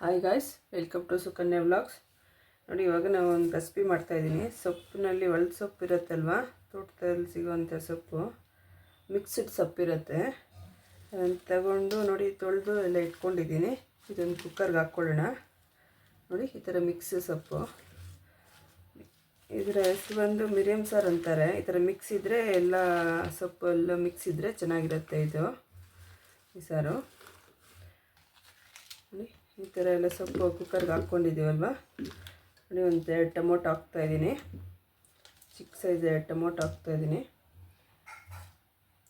Hi guys welcome to Sukanya vlogs ನೋಡಿ, ಇವಾಗ ನಾವು ಒಂದು ರೆಸಿಪಿ ಮಾಡ್ತಾಯಿದ್ದೀನಿ ಸೊಪ್ಪಿನಲ್ಲಿ ಒಳ್ಳೆ ಸೊಪ್ಪು ಇರುತ್ತಲ್ವ? ತೋಟದಲ್ಲಿ ಸಿಗುವಂಥ ಸೊಪ್ಪು. ಮಿಕ್ಸ್ಡ್ ಸೊಪ್ಪಿರುತ್ತೆ ಅದನ್ನು ತಗೊಂಡು ನೋಡಿ, ತೊಳೆದು ಎಲ್ಲ ಇಟ್ಕೊಂಡಿದ್ದೀನಿ. ಇದೊಂದು ಕುಕ್ಕರ್ಗೆ ಹಾಕ್ಕೊಳ್ಳೋಣ. ನೋಡಿ, ಈ ಥರ ಮಿಕ್ಸ್ ಸೊಪ್ಪು. ಇದರ ಹೆಸರು ಬಂದು ಮಿರಿಯಮ್ ಸಾರು ಅಂತಾರೆ. ಈ ಥರ ಮಿಕ್ಸ್ ಇದ್ದರೆ ಎಲ್ಲ ಸೊಪ್ಪು ಎಲ್ಲ ಮಿಕ್ಸ್ ಇದ್ದರೆ ಚೆನ್ನಾಗಿರುತ್ತೆ ಇದು. ಈ ಸಾರು. ಈ ಥರ ಎಲ್ಲ ಸೊಪ್ಪು ಕುಕ್ಕರ್ಗೆ ಹಾಕ್ಕೊಂಡಿದ್ದೀವಲ್ವ? ನೋಡಿ, ಒಂದು ಎರಡು ಟೊಮೊಟೊ ಹಾಕ್ತಾಯಿದ್ದೀನಿ ಚಿಕ್ಕ ಸೈಜ್ ಎರಡು ಟೊಮೊಟೊ ಹಾಕ್ತಾಯಿದ್ದೀನಿ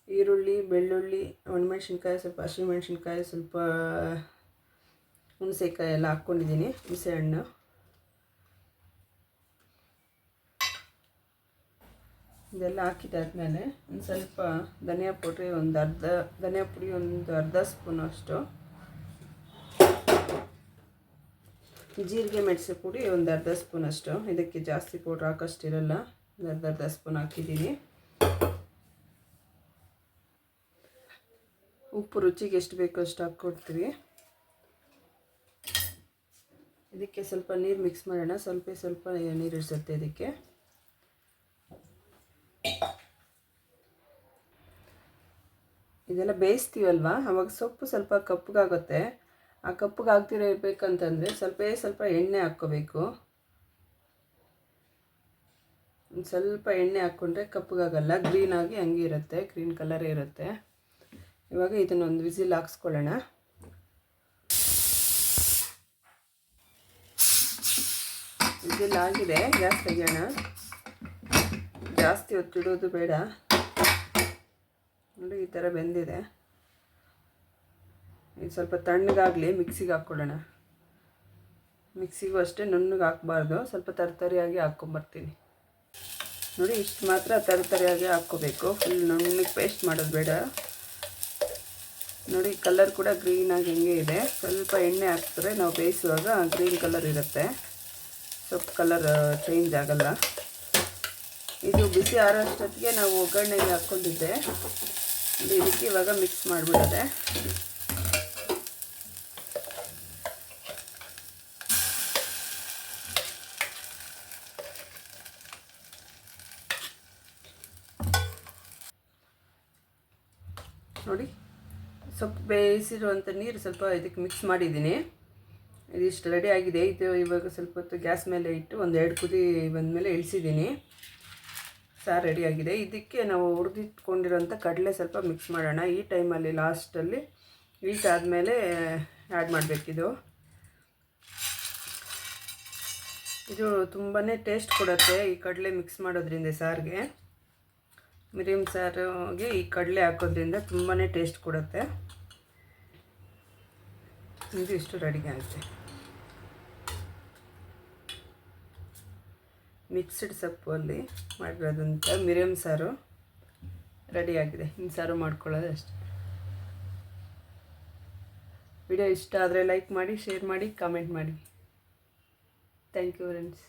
ಈರುಳ್ಳಿ, ಬೆಳ್ಳುಳ್ಳಿ, ಒಣಮೆಣ್ಸಿನ್ಕಾಯಿ ಸ್ವಲ್ಪ ಹಸಿಮೆಣ್ಸಿನ್ಕಾಯಿ, ಸ್ವಲ್ಪ ಹುಣಸೆಕಾಯಿ ಎಲ್ಲ ಹಾಕ್ಕೊಂಡಿದ್ದೀನಿ, ಹುಣಸೆಹಣ್ಣು. ಇದೆಲ್ಲ ಹಾಕಿದಾದ್ಮೇಲೆ ಒಂದು ಸ್ವಲ್ಪ ಧನಿಯಾ ಪುಡಿ, ಒಂದು ಅರ್ಧ, ಧನಿಯಾ ಪುಡಿ, ಒಂದು ಅರ್ಧ ಸ್ಪೂನ್ ಅಷ್ಟು ಜೀರಿಗೆ ಮೆಣಸು ಪುಡಿ ಒಂದು ಅರ್ಧ ಸ್ಪೂನ್ ಅಷ್ಟು. ಇದಕ್ಕೆ ಜಾಸ್ತಿ ಪೌಡ್ರ್ ಹಾಕೋಷ್ಟಿರಲ್ಲ. ಒಂದು ಅರ್ಧ ಅರ್ಧ ಸ್ಪೂನ್ ಹಾಕಿದ್ದೀನಿ. ಉಪ್ಪು ರುಚಿಗೆ ಎಷ್ಟು ಬೇಕೋ ಅಷ್ಟು ಹಾಕ್ಕೊಡ್ತೀವಿ. ಇದಕ್ಕೆ ಸ್ವಲ್ಪ ನೀರು ಮಿಕ್ಸ್ ಮಾಡೋಣ. ಸ್ವಲ್ಪ ಸ್ವಲ್ಪ ನೀರು ಇರ್ಸುತ್ತೆ ಇದಕ್ಕೆ. ಇದೆಲ್ಲ ಬೇಯಿಸ್ತೀವಲ್ವಾ? ಅವಾಗ ಸೊಪ್ಪು ಸ್ವಲ್ಪ ಕಪ್ಪಗಾಗುತ್ತೆ ಆ ಕಪ್ಪಗೆ ಆಗ್ತಿರೋ ಇರಬೇಕಂತಂದರೆ ಸ್ವಲ್ಪ ಸ್ವಲ್ಪ ಎಣ್ಣೆ ಹಾಕ್ಕೋಬೇಕು. ಒಂದು ಸ್ವಲ್ಪ ಎಣ್ಣೆ ಹಾಕ್ಕೊಂಡ್ರೆ ಕಪ್ಪಗಾಗಲ್ಲ ಗ್ರೀನಾಗಿ ಹಂಗೆ ಇರುತ್ತೆ ಗ್ರೀನ್ ಕಲರೇ ಇರುತ್ತೆ. ಇವಾಗ ಇದನ್ನೊಂದು ವಿಸಿಲ್ ಹಾಕ್ಸ್ಕೊಳ್ಳೋಣ. ವಿಸಿಲ್ ಆಗಿದೆ, ಗ್ಯಾಸ್ ತೆಗಿಯೋಣ. ಜಾಸ್ತಿ ಹೊತ್ತಿಡೋದು ಬೇಡ. ನೋಡಿ ಈ ಥರ ಬೆಂದಿದೆ. ಇದು ಸ್ವಲ್ಪ ತಣ್ಣಗಾಗಲಿ ಮಿಕ್ಸಿಗೆ ಹಾಕ್ಕೊಳ್ಳೋಣ. ಮಿಕ್ಸಿಗೂ ಅಷ್ಟೇ ನುಣ್ಣಗೆ ಹಾಕ್ಬಾರ್ದು. ಸ್ವಲ್ಪ ತರತರಿಯಾಗಿ ಹಾಕ್ಕೊಂಬರ್ತೀನಿ. ನೋಡಿ, ಇಷ್ಟು ಮಾತ್ರ ತರತರಿಯಾಗಿ ಹಾಕ್ಕೋಬೇಕು. ಫುಲ್ ನುಣ್ಣಗೆ ಪೇಸ್ಟ್ ಮಾಡೋದು ಬೇಡ. ನೋಡಿ ಕಲರ್ ಕೂಡ ಗ್ರೀನಾಗಿ ಹಿಂಗೆ ಇದೆ. ಸ್ವಲ್ಪ ಎಣ್ಣೆ ಹಾಕಿದ್ರೆ ನಾವು ಬೇಯಿಸುವಾಗ ಗ್ರೀನ್ ಕಲರ್ ಇರುತ್ತೆ. ಸೊಪ್ಪು ಕಲರ್ ಚೇಂಜ್ ಆಗಲ್ಲ. ಇದು ಬಿಸಿ ಆರೋಷ್ಟೊತ್ತಿಗೆ ನಾವು ಒಗ್ಗರಣೆಗೆ ಹಾಕ್ಕೊಂಡಿದ್ದೆ. ಇದಕ್ಕೆ ಇವಾಗ ಮಿಕ್ಸ್ ಮಾಡಿಬಿಡೋದೆ. ನೋಡಿ. ಸ್ವಲ್ಪ ಬೇಯಿಸಿರುವಂಥ ನೀರು ಸ್ವಲ್ಪ ಇದಕ್ಕೆ ಮಿಕ್ಸ್ ಮಾಡಿದ್ದೀನಿ. ಇದಿಷ್ಟು ರೆಡಿ ಆಗಿದೆ. ಇದು ಇವಾಗ ಸ್ವಲ್ಪ ಹೊತ್ತು ಗ್ಯಾಸ್ ಮೇಲೆ ಇಟ್ಟು ಒಂದು ಎರಡು ಕುದಿ ಬಂದಮೇಲೆ ಇಳಿಸಿದ್ದೀನಿ. ಸಾರು ರೆಡಿಯಾಗಿದೆ ಇದಕ್ಕೆ ನಾವು ಹುರಿದಿಟ್ಕೊಂಡಿರೋಂಥ ಕಡಲೆ ಸ್ವಲ್ಪ ಮಿಕ್ಸ್ ಮಾಡೋಣ. ಈ ಟೈಮಲ್ಲಿ ಲಾಸ್ಟಲ್ಲಿ ಈಟ್ ಆದಮೇಲೆ ಆ್ಯಡ್ ಮಾಡಬೇಕಿದು ಇದು. ತುಂಬಾ ಟೇಸ್ಟ್ ಕೊಡುತ್ತೆ ಈ ಕಡಲೆ ಮಿಕ್ಸ್ ಮಾಡೋದ್ರಿಂದ ಸಾರಿಗೆ. ಮಿರಿಯಮ್ ಸಾರಿಗೆ ಈ ಕಡಲೆ ಹಾಕೋದ್ರಿಂದ ತುಂಬಾ ಟೇಸ್ಟ್ ಕೊಡುತ್ತೆ. ಇದು ಇಷ್ಟು ರೆಡಿ ಆಗುತ್ತೆ. ಮಿಕ್ಸ್ಡ್ ಸೊಪ್ಪಲ್ಲಿ ಮಾಡಿರೋದಂಥ ಮಿರಿಯಮ್ ಸಾರು ರೆಡಿಯಾಗಿದೆ ಇನ್ನು ಸಾರು ಮಾಡ್ಕೊಳ್ಳೋದು ಅಷ್ಟೆ. ವಿಡಿಯೋ ಇಷ್ಟ ಆದರೆ ಲೈಕ್ ಮಾಡಿ ಶೇರ್ ಮಾಡಿ ಕಾಮೆಂಟ್ ಮಾಡಿ. Thank you friends